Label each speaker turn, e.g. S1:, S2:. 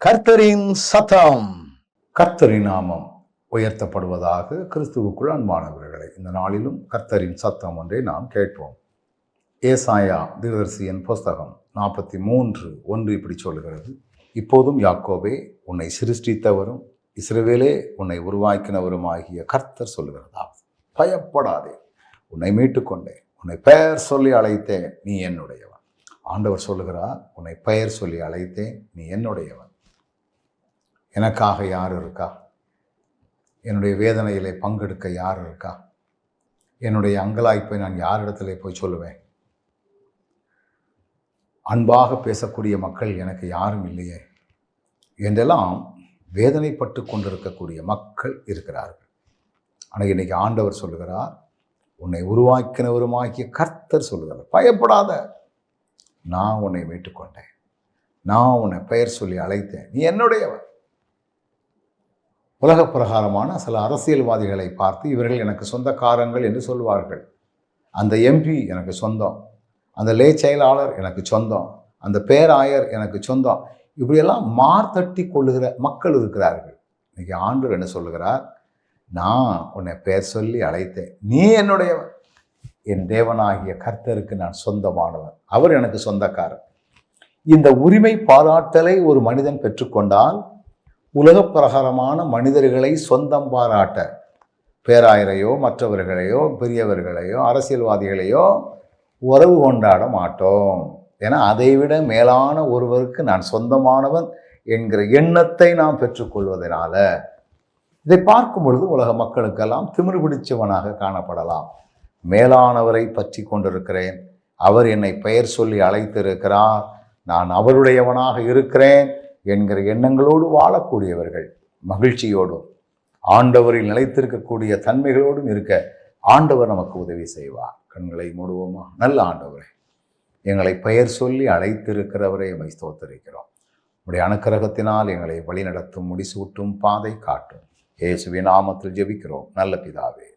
S1: கர்த்தரின் சத்தம். கர்த்தரின் நாமம் உயர்த்தப்படுவதாக கிறிஸ்துவுக்குள் அன்பானவர்களை இந்த நாளிலும் கர்த்தரின் சத்தம் ஒன்றை நாம் கேட்போம். ஏசாயா தீர்தர்சியின் புஸ்தகம் நாற்பத்தி மூன்று ஒன்று இப்படி சொல்கிறது இப்போதும் யாக்கோபே உன்னை சிருஷ்டித்தவரும் இஸ்ரவேலே உன்னை உருவாக்கினவரும் ஆகிய கர்த்தர் சொல்லுகிறதா பயப்படாதே உன்னை மீட்டுக்கொண்டேன் உன்னை பெயர் சொல்லி அழைத்தேன் நீ என்னுடையவன். ஆண்டவர் சொல்லுகிறார் உன்னை பெயர் சொல்லி அழைத்தேன் நீ என்னுடையவன். எனக்காக யார் இருக்கா? என்னுடைய வேதனையிலே பங்கெடுக்க யார் இருக்கா? என்னுடைய அங்கலாய்ப்பை நான் யாரிடத்துல போய் சொல்லுவேன்? அன்பாக பேசக்கூடிய மக்கள் எனக்கு யாரும் இல்லையே. என்றெல்லாம் வேதனைப்பட்டு கொண்டிருக்கக்கூடிய மக்கள் இருக்கிறார்கள். ஆனால் இன்னைக்கு ஆண்டவர் சொல்லுகிறார் உன்னை உருவாக்கினவருமாகிய கர்த்தர் சொல்லுகிறார். பயப்படாத. நான் உன்னை மீட்டுக்கொண்டேன். நான் உன்னை பெயர் சொல்லி அழைத்தேன். நீ என்னுடையவன். உலக பிரகாரமான சில அரசியல்வாதிகளை பார்த்து இவர்கள் எனக்கு சொந்தக்காரங்கள் என்று சொல்வார்கள். அந்த எம்பி எனக்கு சொந்தம். அந்த லே செயலாளர் எனக்கு சொந்தம். அந்த பேராயர் எனக்கு சொந்தம். இப்படியெல்லாம் மார்த்தட்டி கொள்ளுகிற மக்கள் இருக்கிறார்கள். இன்னைக்கு ஆண்டவர் என்ன சொல்லுகிறார்? நான் உன்னை பெயர் சொல்லி அழைத்தேன். நீ என்னுடையவன். என் தேவனாகிய கர்த்தருக்கு நான் சொந்தமானவன். அவர் எனக்கு சொந்தக்காரர். இந்த உரிமை பாராட்டலை ஒரு மனிதன் பெற்றுக்கொண்டால் உலக பிரகாரமான மனிதர்களை சொந்தம் பாராட்ட பேராயரையோ மற்றவர்களையோ பெரியவர்களையோ அரசியல்வாதிகளையோ உறவு கொண்டாட மாட்டோம். ஏன்னா அதைவிட மேலான ஒருவருக்கு நான் சொந்தமானவன் என்கிற எண்ணத்தை நாம் பெற்றுக்கொள்வதனால இதை பார்க்கும் பொழுது உலக மக்களுக்கெல்லாம் திமிரு பிடிச்சவனாக காணப்படலாம். மேலானவரை பற்றி கொண்டிருக்கிறேன். அவர் என்னை பெயர் சொல்லி அழைத்திருக்கிறார். நான் அவருடையவனாக இருக்கிறேன். என்கிற எண்ணங்களோடு வாழக்கூடியவர்கள் மகிழ்ச்சியோடும் ஆண்டவரில் நிலைத்திருக்கக்கூடிய தன்மைகளோடும் இருக்க ஆண்டவர் நமக்கு உதவி செய்வார். கண்களை மூடுவோமா? நல்ல ஆண்டவரே எங்களை பெயர் சொல்லி அழைத்திருக்கிறவரை எம்மை ஸ்தோத்தரிக்கிறோம். உடைய அணுக்கரகத்தினால் எங்களை வழிநடத்தும் முடிசூட்டும் பாதை காட்டும். இயேசுவின் நாமத்தில் ஜெபிக்கிறோம். நல்ல பிதாவே